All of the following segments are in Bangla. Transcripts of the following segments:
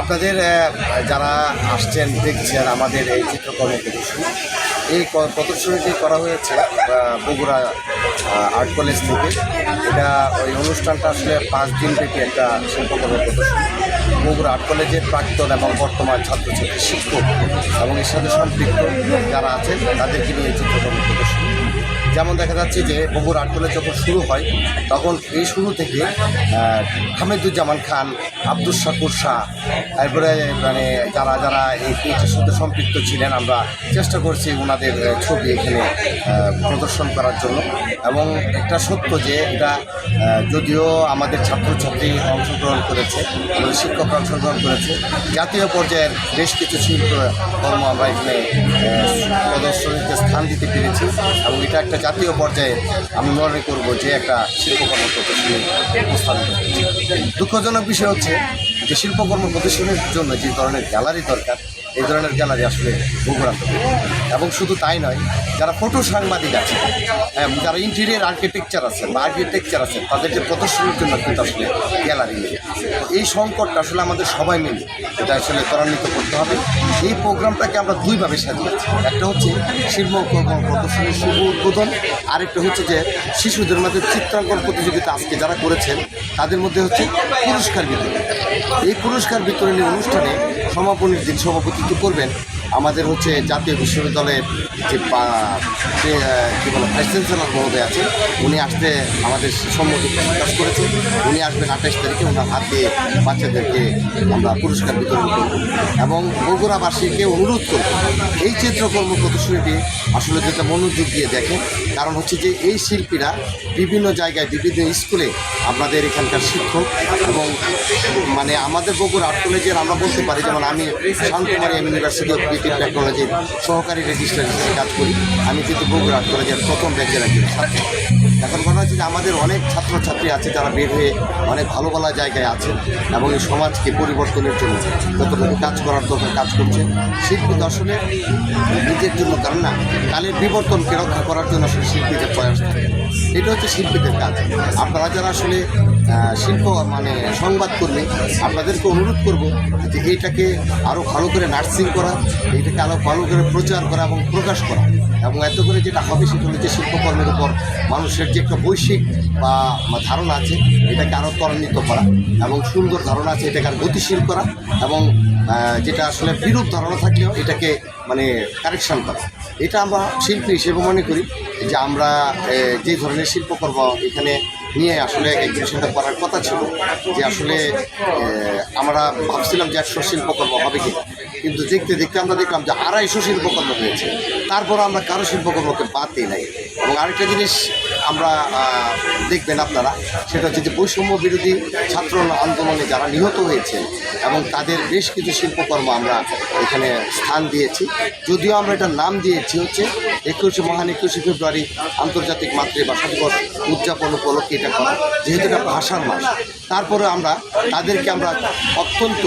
আপনাদের যারা আসছেন, দেখছেন আমাদের এই চিত্রকর্ম প্রদর্শনী, এই প্রদর্শনীটি করা হয়েছে বগুড়া আর্ট কলেজ থেকে। এটা ওই অনুষ্ঠানটা আসলে পাঁচ দিন ব্যাপী একটা শিল্পকর্ম প্রদর্শনী। বগুড়া আর্ট কলেজের প্রাক্তন এবং বর্তমান ছাত্রছাত্রী, শিক্ষক এবং এর সাথে সম্পৃক্ত যারা আছেন, তাদেরকে নিয়ে এই চিত্রকর্ম প্রদর্শনী। যেমন দেখা যাচ্ছে যে বগুড়া আর্ট কলেজ যখন শুরু হয়, তখন এই শুরু থেকে হামিদুজ্জামান খান আব্দুল শাকুর শাহ, তারপরে মানে যারা যারা এই পেজের সাথে সম্পৃক্ত ছিলেন, আমরা চেষ্টা করছি ওনাদের ছবি এখানে প্রদর্শন করার জন্য। এবং একটা সত্য যে এটা যদিও আমাদের ছাত্রছাত্রী অংশগ্রহণ করেছে শিক্ষক অংশগ্রহণ করেছে, জাতীয় পর্যায়ের বেশ কিছু শিল্প কর্ম আমরা এখানে প্রদর্শনীতে স্থান দিতে পেরেছি। এবং এটা একটা জাতীয় পর্যায়ে আমি মনে করব যে একটা শিল্পকর্ম প্রদর্শনী উপস্থাপিত দুঃখজনক বিষয় হচ্ছে যে শিল্পকর্ম প্রদর্শনীর জন্য যে ধরনের গ্যালারি দরকার এই ধরনের গ্যালারি আসলে বগুড়াতে এবং শুধু তাই নয় যারা ফটো সাংবাদিক আছে হ্যাঁ, যারা ইন্টেরিয়ার আর্কিটেকচার আছেন বা আর্কিটেকচার আছেন তাদের যে প্রদর্শনীর জন্য কিন্তু আসলে গ্যালারি নেই। এই সংকটটা আসলে আমাদের সবাই মিলে এটা আসলে ত্বরান্বিত করতে হবে। এই প্রোগ্রামটাকে আমরা দুইভাবে সাজিয়েছি একটা হচ্ছে শিল্পকর্ম প্রদর্শনীর শুভ উদ্বোধন আরেকটা হচ্ছে যে শিশুদের মধ্যে চিত্রাঙ্কন প্রতিযোগিতা আজকে যারা করেছেন তাদের মধ্যে হচ্ছে পুরস্কার বিতরণ। এই পুরস্কার বিতরণী অনুষ্ঠানে সমাপনীর দিন সভাপতিত্ব করবেন। আমাদের হচ্ছে জাতীয় বিশ্ববিদ্যালয়ের যে যে, কী বলে ভাইস চ্যান্সেলর মহোদয় আছেন উনি আসতে আমাদের সম্মতি প্রকাশ করেছেন। উনি আসবেন আঠাশ তারিখে ওনার হাত দিয়ে বাচ্চাদেরকে আমরা পুরস্কার বিতরণ করব এবং বগুড়াবাসীকে অনুরোধ করব। এই চিত্রকর্ম প্রদর্শনীটি আসলে যেটা মনোযোগ দিয়ে দেখেন কারণ হচ্ছে যে এই শিল্পীরা বিভিন্ন জায়গায় বিভিন্ন স্কুলে আপনাদের এখানকার শিক্ষক এবং মানে আমাদের বগুড়া কলেজের আমরা বলতে পারি, যেমন আমি শান্তমারিয়াম ইউনিভার্সিটি অফ ক্রিয়েটিভ টেকনোলজির সহকারী রেজিস্ট্রার হিসেবে কাজ করি। আমি কিন্তু বগুড়া কলেজের প্রথম ব্যাচের একজন ছাত্র। এখন কথা হচ্ছে যে আমাদের অনেক ছাত্রছাত্রী আছে যারা বের হয়ে অনেক ভালো ভালো জায়গায় আছেন এবং এই সমাজকে পরিবর্তনের জন্য যতটুকু কাজ করার দরকার কাজ করছে। শিল্পী আসলে নিজের জন্য কারণ না, কালের বিবর্তনকে রক্ষা করার জন্য আসলে শিল্পীদের প্রয়াস থাকে। এটা হচ্ছে শিল্পীদের কাজ। আপনারা যারা আসলে শিল্প মানে সংবাদকর্মী আপনাদেরকে অনুরোধ করব যে এইটাকে আরও ভালো করে নার্সিং করা, এইটাকে আরও ভালো করে প্রচার করা এবং প্রকাশ করা। এবং এত করে যেটা হবে সেটা হচ্ছে শিল্পকর্মের উপর মানুষের যে একটা বৈশ্বিক বা ধারণা আছে, এটাকে আরও ত্বরান্বিত করা এবং সুন্দর ধারণা আছে, এটাকে আর গতিশীল করা এবং যেটা আসলে বিরূপ ধারণা থাকলেও এটাকে মানে কারেকশন করা। এটা আমরা শিল্পী হিসেবে মনে করি যে আমরা যে ধরনের শিল্পকর্ম এখানে নিয়ে আসলে এক্সিবিশনটা করার কথা ছিল যে আসলে আমরা ভাবছিলাম যে একশো শিল্পকর্ম হবে কি? কিন্তু দেখতে দেখতে আমরা দেখলাম যে আড়াইশো শিল্পকর্ম হয়েছে। তারপর আমরা কারও শিল্পকর্মকে বাদ দিই নাই। এবং আরেকটা জিনিস আমরা দেখবেন আপনারা, সেটা হচ্ছে যে বৈষম্য বিরোধী ছাত্র আন্দোলনে যারা নিহত হয়েছে এবং তাদের বেশ কিছু শিল্পকর্ম আমরা এখানে স্থান দিয়েছি। যদিও আমরা এটার নাম দিয়েছি হচ্ছে একুশে, মহান একুশে ফেব্রুয়ারি আন্তর্জাতিক মাতৃভাষা দিবস উদযাপন উপলক্ষে এটা করা, যেহেতু এটা ভাষার মাস। তারপরে আমরা তাদেরকে আমরা অত্যন্ত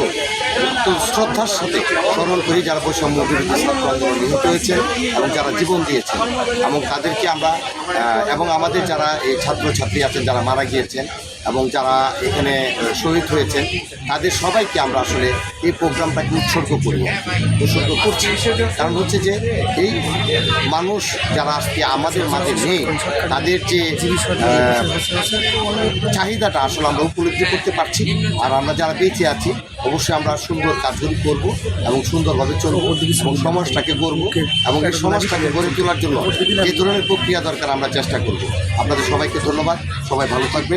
শ্রদ্ধার সাথে স্মরণ করি যারা বৈষম্য বিরোধী ছাত্র নিহত হয়েছে এবং যারা জীবন দিয়েছে। এবং তাদেরকে আমরা এবং আমাদের যারা এই ছাত্রছাত্রী আছেন, যারা মারা গিয়েছেন এবং যারা এখানে শহীদ হয়েছেন, তাদের সবাইকে আমরা আসলে এই প্রোগ্রামটাকে উৎসর্গ করি। উৎসর্গ করছি। কারণ হচ্ছে যে, এই মানুষ যারা আজকে আমাদের মাঝে নেই, তাদের যে চাহিদাটা আসলে আমরা উপলব্ধি করতে পারছি। আর আমরা যারা বেঁচে আছি, অবশ্যই আমরা সুন্দর কাজগুলি করব এবং সুন্দরভাবে চলব এবং সমাজটাকে গড়ব এবং এই সমাজটাকে গড়ে তোলার জন্য এই ধরনের প্রক্রিয়া দরকার আমরা চেষ্টা করব। আপনাদের সবাইকে ধন্যবাদ। সবাই ভালো থাকবেন।